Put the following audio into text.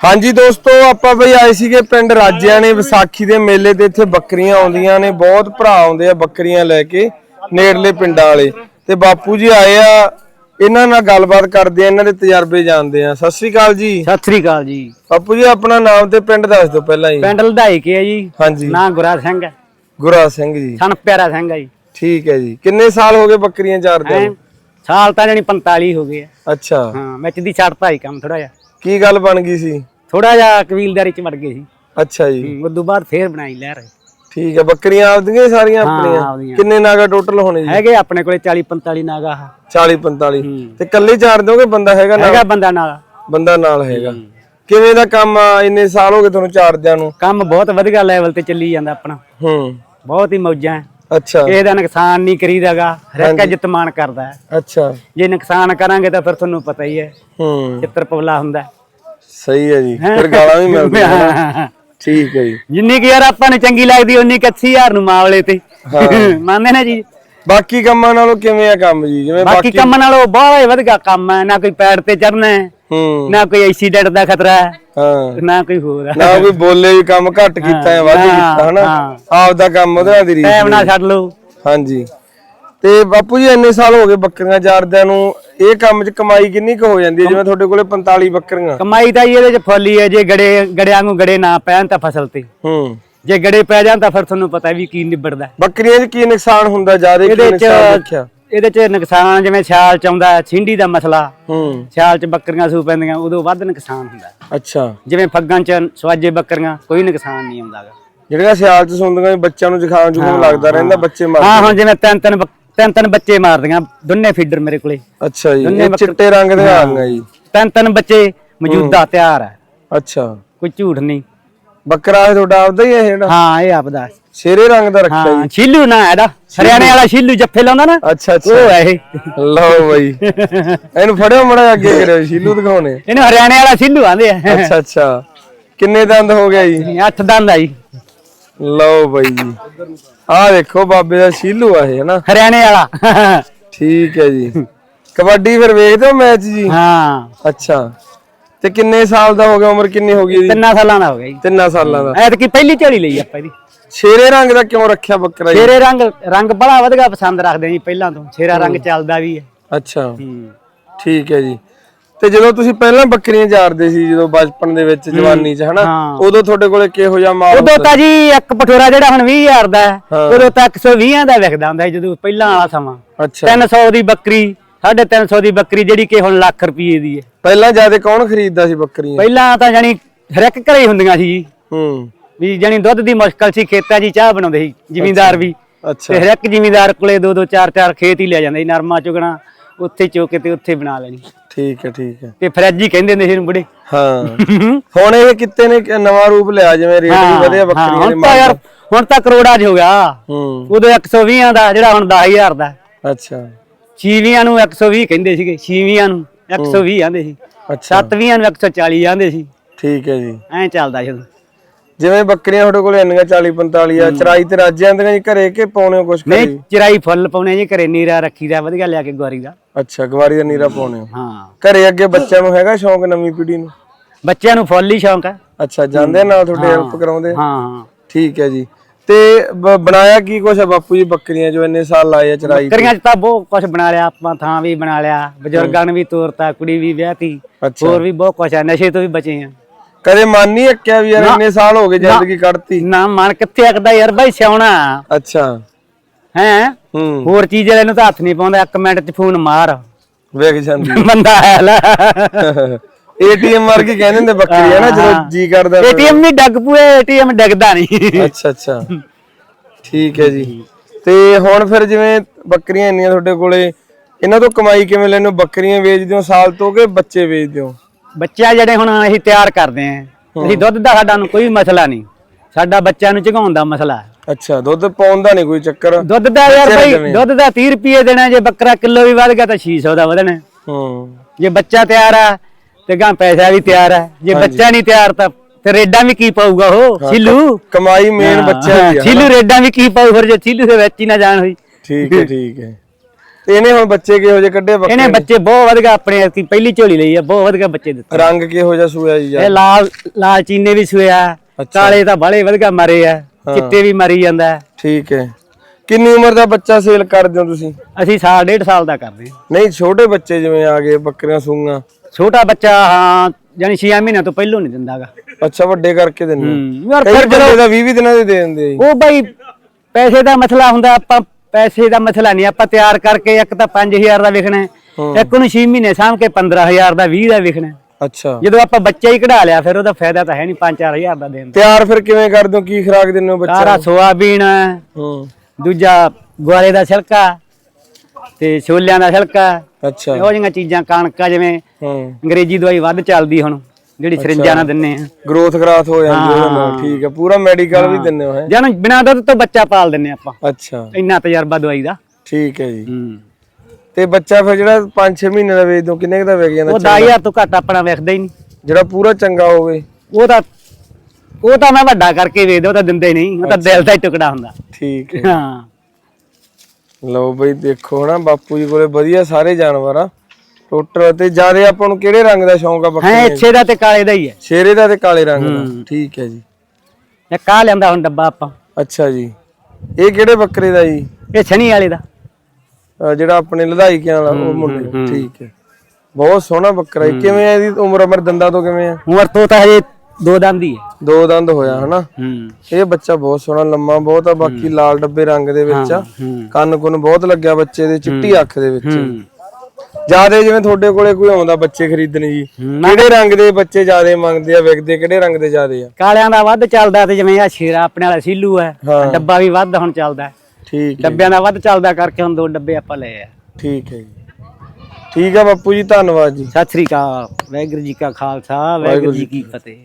ਹਾਂਜੀ ਦੋਸਤੋ ਆਪਾਂ ਬਈ ਆਏ ਸੀਗੇ ਪਿੰਡ ਰਾਜਿਆਂ ਨੇ ਵਿਸਾਖੀ ਦੇ ਮੇਲੇ ਤੇ ਇੱਥੇ ਬੱਕਰੀਆਂ ਆਉਂਦੀਆਂ ਨੇ ਬਹੁਤ ਭਰਾ ਆਉਂਦੇ ਆ ਬੱਕਰੀਆਂ ਲੈ ਕੇ ਨੇੜਲੇ ਪਿੰਡਾਂ ਵਾਲੇ। ਤੇ ਬਾਪੂ ਜੀ ਆਏ ਆ ਇਹਨਾਂ ਨਾਲ ਗੱਲਬਾਤ ਕਰਦੇ ਆ ਇਹਨਾਂ ਦੇ ਤਜਰਬੇ ਜਾਣਦੇ ਆ। ਸਤਿ ਸ੍ਰੀ ਅਕਾਲ ਜੀ। ਸਤਿ ਸ੍ਰੀ ਅਕਾਲ ਜੀ। ਬਾਪੂ ਜੀ ਆਪਣਾ ਨਾਮ ਤੇ ਪਿੰਡ ਦੱਸ ਦਿਓ ਪਹਿਲਾਂ ਜੀ। ਪਿੰਡ ਲਧਾਈ ਕੇ ਹੈ ਜੀ। ਹਾਂਜੀ। ਨਾਂ ਗੁਰਾ ਸਿੰਘ ਹੈ। ਗੁਰਾ ਸਿੰਘ ਜੀ। ਸਨ ਪਿਆਰਾ ਸਿੰਘ ਹੈ ਜੀ। ਠੀਕ ਹੈ ਜੀ। ਕਿੰਨੇ ਸਾਲ ਹੋ ਗਏ ਬੱਕਰੀਆਂ ਚਾਰਦੇ ਹੈਂ? ਸਾਲ ਤਾਂ ਜਾਨੀ 45 ਹੋ ਗਏ ਆ। ਅੱਛਾ। ਹਾਂ ਵਿੱਚ ਦੀ ਛੱਡਤਾ ਹੀ ਕੰਮ ਥੋੜਾ ਜਿਹਾ। ਕੀ ਗੱਲ ਬਣ ਗਈ ਸੀ? ਥੋੜਾ ਜਿਹਾ ਕਬੀਲਦਾਰੀ ਚ ਵੜ ਗਏ ਸੀ। ਅੱਛਾ ਜੀ। ਹੂੰ, ਉਦੋਂ ਬਾਅਦ ਫੇਰ ਬਣਾਈ ਲਹਿਰ। ਠੀਕ ਹੈ ਬੱਕਰੀਆਂ ਆਪਦੀਆਂ ਹੀ ਸਾਰੀਆਂ ਹਾਂ, ਆਪਣੀਆਂ? ਆਪਦੀਆਂ। ਕਿੰਨੇ ਨਾਗਾ ਟੋਟਲ ਹੋਣੇ ਜੀ? ਹੈਗੇ ਆਪਣੇ ਕੋਲੇ 40 45 ਨਾਗਾ ਆਹ। 40 45 ਹੂੰ। ਤੇ ਕੱਲੇ ਚਾਰ ਦੋਗੇ ਬੰਦਾ ਹੈਗਾ ਨਾਲ? ਹੈਗਾ ਬੰਦਾ ਨਾਲ। ਬੰਦਾ ਨਾਲ ਹੈਗਾ। ਕਿਵੇਂ ਦਾ ਕੰਮ ਆ? ਇੰਨੇ ਸਾਲ ਹੋ ਗਏ ਤੁਹਾਨੂੰ ਚਾਰਦਿਆਂ ਨੂੰ? ਕੰਮ ਬਹੁਤ ਵਧੀਆ ਲੈਵਲ ਤੇ ਚੱਲੀ ਜਾਂਦਾ ਆਪਣਾ। ਹੂੰ। ਬਹੁਤ ਹੀ ਮੌਜਾਂ। ਹੈ। ਅੱਛਾ। ਕਿਸੇ ਦਾ ਨੁਕਸਾਨ ਨਹੀਂ ਕਰੀਦਾਗਾ ਹਰ ਇੱਕ ਇੱਜ਼ਤ ਮਾਣ ਕਰਦਾ ਹੈ। ਅੱਛਾ। ਜੇ ਨੁਕਸਾਨ ਕਰਾਂਗੇ ਤਾਂ ਫਿਰ ਤੁਹਾਨੂੰ ਪਤਾ ਹੀ ਹੈ ਹੂੰ। ਚਿੱਤਰ ਪਵਲਾ ਹੁੰਦਾ। ਸਹੀ ਹੈ ਜੀ ਫਿਰ ਗਾਲਾਂ ਵੀ ਮਿਲਦੀਆਂ। ਠੀਕ ਹੈ ਜੀ। ਜਿੰਨੀ ਕਿ ਯਾਰ ਆਪਾਂ ਨੂੰ ਚੰਗੀ ਲੱਗਦੀ ਉਨੀ ਕਿ 80000 ਨੂੰ ਮਾਵਲੇ ਤੇ। ਮੰਨਦੇ ਨਾ ਜੀ? ਬਾਕੀ ਕੰਮਾਂ ਨਾਲੋਂ ਕਿਵੇਂ ਆ ਕੰਮ ਜੀ? ਜਿਵੇਂ ਬਾਕੀ ਬਾਕੀ ਕੰਮ ਨਾਲੋਂ ਬਹੁਤ ਵਧੀਆ ਕੰਮ ਹੈ ਨਾ ਕੋਈ ਪੈੜ ਤੇ ਚੜਨਾ ਹੈ। ਹੂੰ। ਨਾ ਕੋਈ ਐਕਸੀਡੈਂਟ ਦਾ ਖਤਰਾ ਹੈ ਹਾਂ। ਨਾ ਕੋਈ ਹੋਰ ਹੈ। ਨਾ ਕੋਈ ਬੋਲੇ ਵੀ ਕੰਮ ਘੱਟ ਕੀਤਾ ਹੈ ਵੱਧ ਹਾਂ, ਕੀਤਾ ਹਨਾ? ਹਾਂ। ਆਪ ਦਾ ਕੰਮ ਉਹਦੇ ਦੀ ਰੀਸ ਟਾਈਮ ਨਾਲ ਛੱਡ ਲਓ। ਹਾਂਜੀ। ਤੇ ਬਾਪੂ ਜੀ ਇੰਨੇ ਸਾਲ ਹੋ ਗਏ ਬੱਕਰੀਆਂ ਚਾਰਦਿਆਂ ਨੂੰ। ਇਹ ਕੰਮ 'ਚ ਕਮਾਈ ਕਿੰਨੀ ਕੁ ਹੋ ਜਾਂਦੀ ਹੈ? ਜਿਵੇਂ ਤੁਹਾਡੇ ਕੋਲੇ 45 ਬੱਕਰੀਆਂ। ਕਮਾਈ ਤਾਂ ਜੀ ਇਹਦੇ ਚ ਫੁੱਲ ਹੀ ਜੇ ਗੜੇ ਗੜਿਆਂ ਨੂੰ ਗੜੇ ਨਾ ਪੈਣ ਤਾਂ ਫਸਲ ਤੇ। ਹੂੰ। ਜੇ ਗੜੇ ਪੈ ਜਾਣ ਤਾਂ ਫਿਰ ਤੁਹਾਨੂੰ ਪਤਾ ਵੀ ਕੀ ਨਿਬੜਦਾ। ਬੱਕਰੀਆਂ 'ਚ ਕੀ ਨੁਕਸਾਨ ਹੁੰਦਾ? ਜ਼ਿਆਦਾ ਕੀ ਇਹਦੇ ਨੁਕਸਾਨ ਦੇਖਿਆ? ਇਹਦੇ ਚ ਨੁਕਸਾਨ ਜਿਵੇਂ ਸਿਆਲ ਚ ਆਉਂਦਾ ਹੈ, ਛਿੰਡੀ ਦਾ ਮਸਲਾ ਹੂੰ। ਸਿਆਲ ਚ ਬੱਕਰੀਆਂ ਸੂ ਪੈਂਦੀਆਂ ਉਦੋਂ ਵੱਧ ਨੁਕਸਾਨ ਹੁੰਦਾ। ਹੈ। ਅੱਛਾ। ਜਿਵੇਂ ਫੱਗਾਂ ਚ ਸਵਾਜੇ ਬੱਕਰੀਆਂ ਕੋਈ ਨੁਕਸਾਨ ਨਹੀਂ ਆਉਂਦਾਗਾ ਜਿਹੜੀਆਂ ਸਿਆਲ 'ਚ ਸੁੰਦੀਆਂ ਬੱਚਿਆਂ ਨੂੰ ਜ਼ੁਕਾਮ ਜ਼ੁਕਾਮ ਲੱਗਦਾ ਰਹਿੰਦਾ ਬੱਚੇ ਮਰ ਹਾਂ ਹੁਣ ਜਿਵੇਂ ਤਿੰਨ ਤਿੰਨ ਬੱਕ- ਤਿੰਨ ਤਿੰਨ ਬੱਚੇ ਮਾਰਦੀਆਂ ਦੋਨੇ ਫੀਡਰ ਮੇਰੇ ਕੋਲੇ। ਅੱਛਾ ਜੀ ਇਹ ਚਿੱਟੇ ਰੰਗ ਦੇ ਆ ਗਏ ਜੀ। ਤਿੰਨ ਤਿੰਨ ਬੱਚੇ ਮੌਜੂਦਾ ਤਿਆਰ ਹੈ ਅੱਛਾ। ਕੋਈ ਝੂਠ ਨਹੀਂ। ਬੱਕਰਾ ਇਹ ਤੁਹਾਡਾ ਆਪਦਾ ਹੀ ਹੈ ਜਿਹੜਾ? ਹਾਂ ਇਹ ਆਪਦਾ। ਸ਼ੇਰੇ ਰੰਗ ਦਾ ਰੱਖਿਆ ਜੀ। ਹਾਂ ਛੀਲੂ ਨਾ ਇਹਦਾ। ਹਰਿਆਣੇ ਵਾਲਾ ਛੀਲੂ ਜੱਫੇ ਲਾਉਂਦਾ ਨਾ ਅੱਛਾ ਉਹ ਅੱਛਾ ਹੈ ਇਹ। ਲਓ ਬਈ। ਇਹਨੂੰ ਫੜਿਓ ਮੜਾ ਅੱਗੇ ਕਰਿਓ ਸ਼ੀਲੂ ਦਿਖਾਉਣੇ। ਇਹਨੂੰ ਹਰਿਆਣੇ ਵਾਲਾ ਛੀਲੂ ਆਂਦੇ ਆ। ਅੱਛਾ ਅੱਛਾ। ਕਿੰਨੇ ਦੰਦ ਹੋ ਗਿਆ ਜੀ? ਅੱਠ ਦੰਦ ਆਈ ਲਓ ਬਈ ਜੀ। ਆਹ ਦੇਖੋ ਬਾਬੇ ਦਾ ਸ਼ੀਲੂ ਆ ਇਹ ਹਨਾ? ਹਰਿਆਣੇ ਵਾਲਾ। ਠੀਕ ਹੈ ਜੀ। ਕਬੱਡੀ ਫਿਰ ਵੇਖਦੇ ਹੋ ਮੈਚ ਜੀ? ਹਾਂ। ਅੱਛਾ। ਤੇ ਕਿੰਨੇ ਸਾਲ ਦਾ ਹੋ ਗਿਆ ਉਮਰ ਕਿੰਨੀ ਹੋ ਗਈ ਜੀ ਤਿੰਨਾਂ ਸਾਲਾਂ ਦਾ ਹੋ ਗਿਆ ਜੀ। ਤਿੰਨਾਂ ਸਾਲਾਂ ਦਾ। ਐਤਕੀ ਪਹਿਲੀ ਝੋਲੀ ਲਈ ਆਪਾਂ ਇਹਦੀ। ਸ਼ੇਰੇ ਰੰਗ ਦਾ ਕਿਉਂ ਰੱਖਿਆ ਬੱਕਰਾ ਜੀ? ਸ਼ੇਰੇ ਰੰਗ ਰੰਗ ਬੜਾ ਵਧੀਆ ਪਸੰਦ ਰੱਖਦੇ ਜੀ ਪਹਿਲਾਂ ਤੋਂ। ਸ਼ੇਰਾ ਰੰਗ ਚੱਲਦਾ ਵੀ ਹੈ। ਅੱਛਾ। ਹੂੰ। ਠੀਕ ਹੈ ਜੀ। ਤੇ ਜਦੋਂ ਤੁਸੀਂ ਪਹਿਲਾਂ ਬੱਕਰੀਆਂ ਚਾਰਦੇ ਸੀ ਜਦੋਂ ਬਚਪਨ ਦੇ ਵਿੱਚ ਜਵਾਨੀ 'ਚ ਹਨਾ। ਉਦੋਂ ਤੁਹਾਡੇ ਕੋਲੇ ਕਿਹੋ ਜਿਹਾ ਮਾਲ ਉਦੋਂ ਤਾਂ ਜੀ ਇੱਕ ਪਟੋਰਾ ਜਿਹੜਾ ਹੁਣ 20000 ਦਾ ਹੈ ਹਾਂ। ਉਦੋਂ ਤਾਂ 120 ਦਾ ਵਿਕਦਾ ਹੁੰਦਾ ਸੀ ਜਦੋਂ ਪਹਿਲਾਂ ਵਾਲਾ ਸਮਾਂ। ਅੱਛਾ। 300 ਦੀ ਬੱਕਰੀ 350 ਦੀ ਬੱਕਰੀ ਜਿਹੜੀ ਕਿ ਹੁਣ ਲੱਖ ਰੁਪਏ ਦੀ ਹੈ। ਪਹਿਲਾਂ ਜ਼ਿਆਦਾ ਕੌਣ ਖਰੀਦਦਾ ਸੀ ਬੱਕਰੀਆਂ? ਪਹਿਲਾਂ ਤਾਂ ਜਾਨੀ ਹਰ ਇੱਕ ਘਰੇ ਹੀ ਹੁੰਦੀਆਂ ਸੀ ਜੀ। ਹੂੰ। ਵੀ ਜਾਨੀ ਦੁੱਧ ਦੀ ਮੁਸ਼ਕਲ ਸੀ ਖੇਤਾਂ 'ਚ ਹੀ ਚਾਹ ਬਣਾਉਂਦੇ ਸੀ ਜ਼ਿਮੀਂਦਾਰ ਵੀ। ਅੱਛਾ। ਤੇ ਹਰ ਇੱਕ ਜ਼ਿਮੀਂਦਾਰ ਕੋਲੇ ਦੋ ਦੋ ਚਾਰ ਚਾਰ ਖੇਤ ਹੀ ਲੈ ਜਾਂਦਾ ਸੀ ਨਰਮਾ ਚੁਗਣਾ ਉੱਥੇ ਚੁੱਕ ਤੇ ਉੱਥੇ ਬਣਾ ਲੈਣੀ। ਠੀਕ ਹੈ ਠੀਕ ਹੈ। ਤੇ ਫਰਿੱਜ ਹੀ ਕਹਿੰਦੇ ਹੁੰਦੇ ਸੀ ਇਹਨੂੰ ਬੁੜੇ। ਹਾਂ। ਹੁਣ ਇਹ ਕਿਤੇ ਨੇ ਨਵਾਂ ਰੂਪ ਲਿਆ ਜਿਵੇਂ ਰੇਟ ਵੀ ਵਧਿਆ ਬੱਕਰੀਆਂ ਦੇ ਹੁਣ ਤਾਂ ਯਾਰ ਹੁਣ ਤਾਂ ਕਰੋੜਾਂ 'ਚ ਹੋ ਗਿਆ। ਹੂੰ। ਉਦੋਂ 120 ਦਾ ਜਿਹੜਾ ਹੁਣ 10000 ਦਾ। ਅੱਛਾ। ਛੀਵੀਆਂ ਨੂੰ 120 ਕਹਿੰਦੇ ਸੀਗੇ ਛੀਵੀਆਂ ਨੂੰ 120 ਆਂਦੇ ਸੀ। ਅੱਛਾ। ਸੱਤਵੀਆਂ ਨੂੰ 140 ਆਂਦੇ ਸੀ। ਠੀਕ ਹੈ ਜੀ। ਐਂ ਚੱਲਦਾ ਸੀ ਉਦੋਂ। ਜਿਵੇਂ ਬੱਕਰੀਆਂ ਤੁਹਾਡੇ ਕੋਲ ਇੰਨੀਆਂ 40 45 ਆ ਚਰਾਈ ਤੇ ਰੱਜ ਜਾਂਦੀਆਂ ਜੀ ਘਰੇ ਕਿ ਪਾਉਣੇ ਹੋ ਕੁਛ ਨਹੀਂ ਕਰੀ ਚਿਰਾਈ ਫੁੱਲ ਪਾਉਣੇ ਜੀ ਘਰੇ ਨੀਰਾ ਰੱਖੀਦਾ ਵਧੀਆ ਲਿਆ ਕੇ ਗਵਾਰੀ ਦਾ। ਅੱਛਾ ਗਵਾਰੀ ਦਾ ਨੀਰਾ ਪਾਉਣੇ ਹੋ। ਹਾਂ। ਘਰੇ ਅੱਗੇ ਬੱਚਿਆਂ ਨੂੰ ਹੈਗਾ ਸ਼ੌਂਕ ਨਵੀਂ ਪੀੜ੍ਹੀ ਨੂੰ? ਬੱਚਿਆਂ ਨੂੰ ਫੁੱਲ ਹੀ ਸ਼ੌਂਕ ਹੈ। ਅੱਛਾ ਜਾਂਦੇ ਆ ਨਾਲ ਤੁਹਾਡੇ ਹੈਲਪ ਕਰਾਉਂਦੇ? ਹਾਂ ਹਾਂ। ਠੀਕ ਹੈ ਜੀ। ਤੇ ਬਣਾਇਆ ਕੀ ਕੁਛ ਆ ਬਾਪੂ ਜੀ ਬੱਕਰੀਆਂ ਜੋ ਇੰਨੇ ਸਾਲ ਲਾਏ ਆ ਚਰਾਈ ਤੇ? ਕਰੀਆਂ ਚ ਤਾਂ ਬਹੁਤ ਕੁਝ ਬਣਾ ਲਿਆ ਆਪਾਂ ਥਾਂ ਵੀ ਬਣਾ ਲਿਆ ਬਜ਼ੁਰਗਾਂ ਨੂੰ ਵੀ ਤੋਰਤਾ ਕੁੜੀ ਵੀ ਵਿਆਹਤੀ ਹੋਰ ਵੀ ਬਹੁਤ ਕੁਝ ਆ ਨਸ਼ੇ ਤੋਂ ਵੀ ਬਚੇ ਆ। ਕਦੇ ਮਨ ਨਹੀਂ ਅੱਕਿਆ ਵੀ ਯਾਰ ਇੰਨੇ ਸਾਲ ਹੋ ਗਏ ਜ਼ਿੰਦਗੀ ਕੱਢਤੀ? ਨਾ ਮਨ ਕਿੱਥੇ ਅਕਦਾ ਯਾਰ ਬਾਈ ਸਿਆਉਣਾ। ਅੱਛਾ। ਹੈ? ਹੋਰ ਚੀਜ਼ ਵਾਲੇ ਨੂੰ ਤਾਂ ਹੱਥ ਨਹੀਂ ਪਾਉਂਦਾ ਇੱਕ ਮਿੰਟ ਚ ਫੋਨ ਮਾਰ। ਵੇਖ ਜਾਂਦੀ ਬੰਦਾ ਹੈ ਲੈ। ਏਟੀਐਮ ਵਰਗੀ ਕਹਿੰਦੇ ਹੁੰਦੇ ਬੱਕਰੀ ਹੈ ਨਾ ਜਦੋਂ ਜੀ ਕਰਦਾ ਏਟੀਐਮ ਨਹੀਂ ਡੱਗ ਪੂਏ ਏਟੀਐਮ ਡੱਗਦਾ ਨਹੀਂ ਅੱਛਾ ਅੱਛਾ। ਠੀਕ ਹੈ ਜੀ। ਤੇ ਹੁਣ ਫਿਰ ਜਿਵੇਂ ਬੱਕਰੀਆਂ ਇੰਨੀਆਂ ਤੁਹਾਡੇ ਕੋਲੇ ਇਹਨਾਂ ਤੋਂ ਕਮਾਈ ਕਿਵੇਂ ਲੈਂਦੇ ਹੋ? ਬੱਕਰੀਆਂ ਵੇਚਦੇ ਹੋ ਸਾਲ ਤੋਂ ਕਿ ਬੱਚੇ ਵੇਚਦੇ ਹੋ? ਬੱਚਾ ਜਿਹੜੇ ਹੁਣ ਅਸੀਂ ਤਿਆਰ ਕਰਦੇ ਆਂ ਅਸੀਂ ਦੁੱਧ ਦਾ ਸਾਡਾ ਨੂੰ ਕੋਈ ਮਸਲਾ ਨਹੀਂ। ਸਾਡਾ ਬੱਚਿਆਂ ਨੂੰ ਝਗਾਉਣ ਦਾ ਮਸਲਾ ਹੈ। ਅੱਛਾ ਦੁੱਧ ਪਾਉਣ ਦਾ ਨਹੀਂ ਕੋਈ ਚੱਕਰ। ਦੁੱਧ ਦਾ ਯਾਰ ਭਾਈ? ਦੁੱਧ ਦਾ 30 ਰੁਪਏ ਦੇਣਾ ਜੇ ਬੱਕਰਾ ਕਿਲੋ ਵੀ ਵੱਧ ਗਿਆ ਤਾਂ 600 ਦਾ ਵਧਣਾ ਹੂੰ। ਜੇ ਬੱਚਾ ਤਿਆਰ ਆ ਤੇ ਗਾਂ ਪੈਸਾ ਵੀ ਤਿਆਰ ਆ। ਜੇ ਬੱਚਾ ਨਹੀਂ ਤਿਆਰ ਤਾਂ ਤੇ ਰੇਡਾਂ ਵੀ ਕੀ ਪਾਊਗਾ ਉਹ? ਛਿੱਲੂ? ਕਮਾਈ ਮੇਨ ਬੱਚਾ ਆ ਛਿੱਲੂ ਰੇਡਾਂ ਵੀ ਕੀ ਪਾਊ ਫਿਰ ਜੇ ਛਿੱਲੂ ਦੇ ਵਿੱਚ ਹੀ ਨਾ ਜਾਣ ਹੋਈ? ਠੀਕ ਹੈ ਠੀਕ ਹੈ। ਤੇ ਇਹਨੇ ਹੁਣ ਬੱਚੇ ਕਿਹੋ ਜਿਹੇ ਕੱਢੇ ਬੱਕਰੇ ਇਹਨੇ ਬੱਚੇ ਬਹੁਤ ਵਧੀਆ ਆਪਣੇ ਐਤਕੀ ਪਹਿਲੀ ਝੋਲੀ ਲਈ ਆ ਬਹੁਤ ਵਧੀਆ ਬੱਚੇ ਦਿੱਤੇ। ਰੰਗ ਕਿਹੋ ਜਿਹਾ ਸੂਆ ਜੀ ਯਾਰ? ਇਹ ਲਾਲ ਲਾਲ ਚੀਨੇ ਵੀ ਅੱਛਾ। ਕਾਲੇ ਤਾਂ ਬਾਲੇ ਵਧੀਆ ਮਰੇ ਆ ਚਿੱਟੇ ਵੀ ਮਰੀ ਜਾਂਦਾ। ਹੈ। ਠੀਕ ਹੈ। ਕਿੰਨੀ ਉਮਰ ਦਾ ਬੱਚਾ ਸੇਲ ਕਰਦੇ ਹੋ ਤੁਸੀਂ? ਅਸੀਂ ਸਾਲ ਡੇਢ ਸਾਲ ਦਾ ਕਰਦੇ ਹਾਂ। ਨਹੀਂ ਛੋਟੇ ਬੱਚੇ ਜਿਵੇਂ ਆ ਗਏ ਬੱਕਰੀਆਂ ਸੂਈਆਂ ਛੋਟਾ ਬੱਚਾ ਹਾਂ ਜਾਨੀ 6 ਮਹੀਨਿਆਂ ਤੋਂ ਪਹਿਲੋਂ ਨਹੀਂ ਦਿੰਦਾਗਾ ਅੱਛਾ ਵੱਡੇ ਕਰਕੇ ਦਿੰਦੇ ਹੋ। ਯਾਰ ਫਿਰ ਦਾ 20 20 ਦਿਨਾਂ ਦੇ ਦੇ ਦਿੰਦੇ ਆ ਜੀ। ਉਹ ਬਈ ਪੈਸੇ ਦਾ ਮਸਲਾ ਹੁੰਦਾ ਆਪਾਂ ਪੈਸੇ ਦਾ ਮਸਲਾ ਨਹੀਂ ਆਪਾਂ ਤਿਆਰ ਕਰਕੇ ਇੱਕ ਤਾਂ 5000 ਦਾ ਵਿਕਣਾ ਹੈ, ਇੱਕ ਨੂੰ 6 ਮਹੀਨੇ ਸਾਂਭ ਕੇ 15000 ਦਾ 20 ਦਾ ਵਿਕਣਾ ਹੈ। ਅੱਛਾ। ਜਦੋਂ ਆਪਾਂ ਬੱਚਾ ਹੀ ਕਢਾ ਲਿਆ ਫਿਰ ਉਹਦਾ ਫਾਇਦਾ ਤਾਂ ਹੈ ਨਹੀਂ 5-4000 ਦਾ ਦੇਣ ਦਾ। ਤਿਆਰ ਫਿਰ ਕਿਵੇਂ ਕਰਦੇ ਹੋ? ਕੀ ਖਰਾਕ ਦਿੰਦੇ ਹੋ ਬੱਚਾ ਸਾਰਾ ਸੋਆਬੀਨ ਹੂੰ। ਦੂਜਾ ਗੁਆਰੇ ਦਾ ਛਿਲਕਾ ਤੇ ਛੋਲਿਆਂ ਦਾ ਛਿਲਕਾ ਅੱਛਾ। ਉਹ ਜਿਹੀਆਂ ਚੀਜ਼ਾਂ ਕਣਕਾਂ ਜਿਵੇਂ ਹੂੰ। ਅੰਗਰੇਜ਼ੀ ਦਵਾਈ ਵੱਧ ਚੱਲਦੀ ਹੁਣ ਜਿਹੜੀ ਸਰਿੰਜਾਂ ਨਾਲ ਦਿੰਨੇ ਆ। ਗਰੋਥ ਗਰਾਥ ਹੋ ਜਾਂਦੀ ਉਹਦੇ ਨਾਲ ਠੀਕ ਹੈ ਪੂਰਾ ਮੈਡੀਕਲ ਵੀ ਦਿੰਦੇ ਹੋ ਹੈ? ਜਾਨ ਬਿਨਾਂ ਦੁੱਧ ਤੋਂ ਬੱਚਾ ਪਾਲ ਦਿੰਨੇ ਆਪਾਂ। ਅੱਛਾ। ਇੰਨਾ ਤਜਰਬਾ ਦਵਾਈ ਦਾ। ਠੀਕ ਹੈ ਜੀ। ਹੂੰ। ਤੇ ਬੱਚਾ ਫਿਰ ਜਿਹੜਾ 5-6 ਮਹੀਨੇ ਦਾ ਵੇਚ ਦੋ ਕਿੰਨੇ ਦਾ ਵਿਕ ਜਾਂਦਾ? ਉਹ 10000 ਤੋਂ ਘੱਟ ਆਪਣਾ ਵੇਖਦਾ ਹੀ ਨਹੀਂ। ਜਿਹੜਾ ਪੂਰਾ ਚੰਗਾ ਹੋਵੇ। ਉਹ ਤਾਂ ਉਹ ਤਾਂ ਮੈਂ ਵੱਡਾ ਕਰਕੇ ਵੇਚਦਾ ਉਹ ਤਾਂ ਦਿੰਦੇ ਨਹੀਂ। ਉਹ ਤਾਂ ਦਿਲ ਦਾ ਹੀ ਟੁਕੜਾ ਹੁੰਦਾ। ਠੀਕ ਹੈ। ਹਾਂ। ਲਓ ਬਈ ਦੇਖੋ ਨਾ ਬਾਪੂ ਜੀ ਕੋਲੇ ਵਧੀਆ ਸਾਰੇ ਜਾਨਵਰ ਆ। ਟੋਟਲ ਤੇ ਜ਼ਿਆਦਾ ਆਪਾਂ ਨੂੰ ਕਿਹੜੇ ਰੰਗ ਦਾ ਸ਼ੌਂਕ ਆ ਹੈ ਬੱਕਰੀ ਇੱਥੇ ਦਾ ਤੇ ਕਾਲੇ ਦਾ ਹੀ ਹੈ। ਸ਼ੇਰੇ ਦਾ ਤੇ ਕਾਲੇ ਰੰਗ ਦਾ। ਠੀਕ ਹੈ ਜੀ। ਇਹ ਕਾ ਲਿਆਂਦਾ ਹੁਣ ਡੱਬਾ ਆਪਾਂ? ਅੱਛਾ ਜੀ। ਇਹ ਕਿਹੜੇ ਬੱਕਰੇ ਦਾ ਜੀ? ਇਹ ਛਣੀ ਵਾਲੇ ਦਾ। ਜਿਹੜਾ ਆਪਣੇ ਲਧਾਈ ਕਿਆਂ ਵਾਲਾ ਉਹ ਮੁੰਡੇ ਠੀਕ ਹੈ। ਬਹੁਤ ਸੋਹਣਾ ਬੱਕਰਾ ਹੈ। ਕਿਵੇਂ ਆ ਇਹਦੀ ਉਮਰ ਅਮਰ ਦੰਦਾਂ ਤੋਂ ਕਿਵੇਂ ਆ ਉਮਰ ਤੋਂ ਤਾਂ ਹਜੇ ਦੋ ਦੰਦ ਹੀ ਹੈ। ਦੋ ਦੰਦ ਹੋਇਆ ਹਨਾ? ਹੂੰ। ਇਹ ਬੱਚਾ ਬਹੁਤ ਸੋਹਣਾ ਲੰਮਾ ਬਹੁਤ ਆ ਬਾਕੀ ਲਾਲ ਡੱਬੇ ਰੰਗ ਦੇ ਵਿੱਚ ਆ। ਹੂੰ ਕੰਨ ਕੁੰਨ ਬਹੁਤ ਲੱਗਿਆ ਬੱਚੇ ਦੇ ਚਿੱਟੀ ਅੱਖ ਦੇ ਵਿੱਚ। ਹੂੰ। ਜਿਆਦੇ ਜਿਵੇਂ ਤੁਹਾਡੇ ਕੋਲੇ ਕੋਈ ਆਉਂਦਾ ਬੱਚੇ ਖਰੀਦਣ ਜੀ। ਕਿਹੜੇ ਰੰਗ ਦੇ ਬੱਚੇ ਜਿਆਦੇ ਮੰਗਦੇ ਆ ਵਿਕਦੇ ਕਿਹੜੇ ਰੰਗ ਦੇ ਜਿਆਦੇ ਆ? ਕਾਲਿਆਂ ਦਾ ਵੱਧ ਚੱਲਦਾ ਤੇ ਜਿਵੇਂ ਆ ਸ਼ੇਰਾ ਆਪਣੇ ਵਾਲਾ ਸੀਲੂ ਹੈ। ਡੱਬਾ ਵੀ ਵੱਧ ਹੁਣ ਚੱਲਦਾ। ਠੀਕ ਡੱਬਿਆਂ ਦਾ ਵੱਧ ਚੱਲਦਾ ਕਰਕੇ ਹੁਣ ਦੋ ਡੱਬੇ ਆਪਾਂ ਲਏ ਆ। ਠੀਕ ਹੈ ਜੀ। ਠੀਕ ਆ ਬਾਪੂ ਜੀ ਧੰਨਵਾਦ ਜੀ। ਸਤਿ ਸ੍ਰੀ ਅਕਾਲ। ਵਾਹਿਗੁਰੂ ਜੀ ਕਾ ਖਾਲਸਾ ਵਾਹਿਗੁਰੂ ਜੀ ਕੀ ਫਤਿਹ।